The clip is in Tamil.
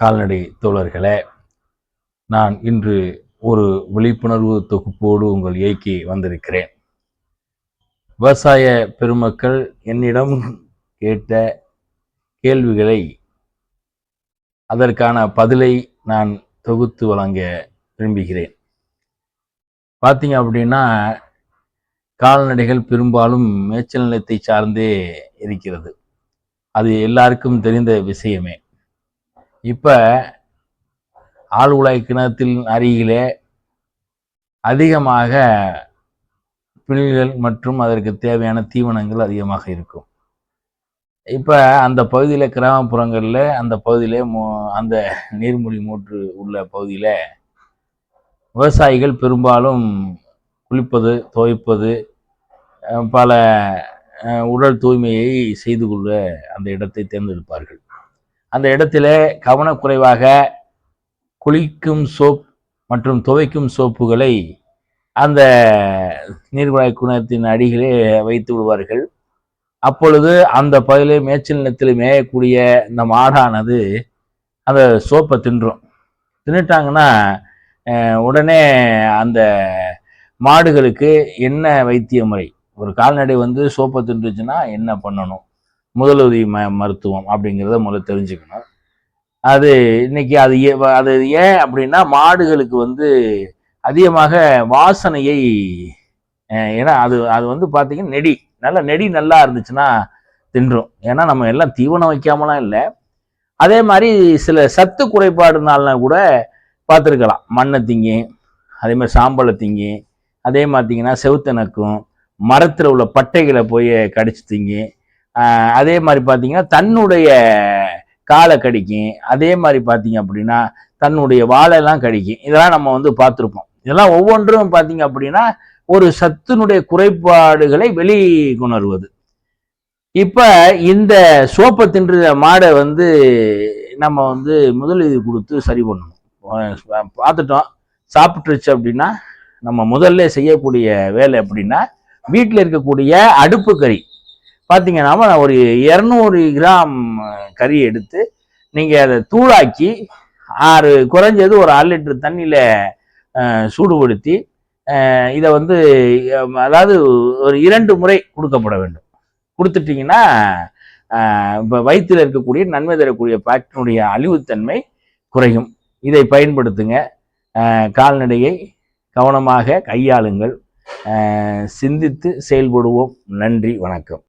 கால்நடை தோழர்களே நான் இன்று ஒரு விழிப்புணர்வு தொகுப்போடு உங்கள் இயக்கி வந்திருக்கிறேன். விவசாய பெருமக்கள் என்னிடம் கேட்ட கேள்விகளை அதற்கான பதிலை நான் தொகுத்து வழங்க விரும்புகிறேன். பார்த்தீங்க அப்படின்னா கால்நடைகள் பெரும்பாலும் மேய்ச்சல் நிலத்தை சார்ந்தே இருக்கிறது. அது எல்லாருக்கும் தெரிந்த விஷயமே. இப்போ ஆழ்குழாய் கிணத்தில் அருகிலே அதிகமாக பில்கள் மற்றும் அதற்கு தேவையான தீவனங்கள் அதிகமாக இருக்கும். இப்போ அந்த பகுதியில் கிராமப்புறங்களில் அந்த பகுதியில் மோ அந்த நீர்மொழி மோற்று உள்ள பகுதியில் விவசாயிகள் பெரும்பாலும் குளிப்பது துவைப்பது பல உடல் தூய்மையை செய்து கொள்ள அந்த இடத்தை தேர்ந்தெடுப்பார்கள். அந்த இடத்துல கவனக்குறைவாக குளிக்கும் சோப் மற்றும் துவைக்கும் சோப்புகளை அந்த நீர்வாய் குணத்தின் அடிகளே வைத்து விடுவார்கள். அப்பொழுது அந்த பகுதியிலே மேய்ச்சல் நிலத்தில் மேயக்கூடிய இந்த மாடானது அந்த சோப்பை தின்றும். தின்னுட்டாங்கன்னா உடனே அந்த மாடுகளுக்கு என்ன வைத்திய முறை ஒரு கால்நடை வந்து சோப்பை தின்றுச்சுன்னா என்ன பண்ணணும்? முதலுதவி ம மருத்துவம் அப்படிங்கிறத முதல்ல தெரிஞ்சுக்கணும். அது இன்னைக்கு அது அது ஏன் அப்படின்னா மாடுகளுக்கு வந்து அதிகமாக வாசனையை ஏன்னா அது அது வந்து பார்த்தீங்கன்னா நெடி நல்லா நெடி நல்லா இருந்துச்சுன்னா தின்றும். ஏன்னா நம்ம எல்லாம் தீவனம் வைக்காமலாம் இல்லை. அதே மாதிரி சில சத்து குறைபாடுனால கூட பார்த்துருக்கலாம் மண்ணை திங்கி அதே மாதிரி சாம்பலை திங்கி அதே மாதிரிங்கன்னா செவுத்தனக்கும் மரத்தில் உள்ள பட்டைகளை போய் கடிச்சு திங்கி அதே மாதிரி பார்த்தீங்கன்னா தன்னுடைய காலை கடிக்கும். அதே மாதிரி பார்த்தீங்க அப்படின்னா தன்னுடைய வாழெல்லாம் கடிக்கும். இதெல்லாம் நம்ம வந்து பார்த்துருப்போம். இதெல்லாம் ஒவ்வொன்றும் பார்த்தீங்க அப்படின்னா ஒரு சத்தினுடைய குறைபாடுகளை வெளிக்கொணர்வது. இப்போ இந்த சோப்பை தின்ற மாடை வந்து நம்ம வந்து முதலீடு கொடுத்து சரி பண்ணணும். பார்த்துட்டோம். சாப்பிட்டுருச்சு அப்படின்னா நம்ம முதல்ல செய்யக்கூடிய வேலை அப்படின்னா வீட்டில் இருக்கக்கூடிய அடுப்பு கறி. பார்த்தீங்கன்னா ஒரு இரநூறு கிராம் கறி எடுத்து நீங்கள் அதை தூளாக்கி ஆறு குறைஞ்சது ஒரு அரை லிட்டர் தண்ணியில் சூடுபடுத்தி இதை வந்து அதாவது ஒரு இரண்டு முறை கொடுக்கப்பட வேண்டும். கொடுத்துட்டிங்கன்னா இப்போ வயிற்றில் இருக்கக்கூடிய நன்மை தரக்கூடிய பாக்டனுடைய அழிவுத்தன்மை குறையும். இதை பயன்படுத்துங்க. கால்நடையை கவனமாக கையாளுங்கள். சிந்தித்து செயல்படுவோம். நன்றி. வணக்கம்.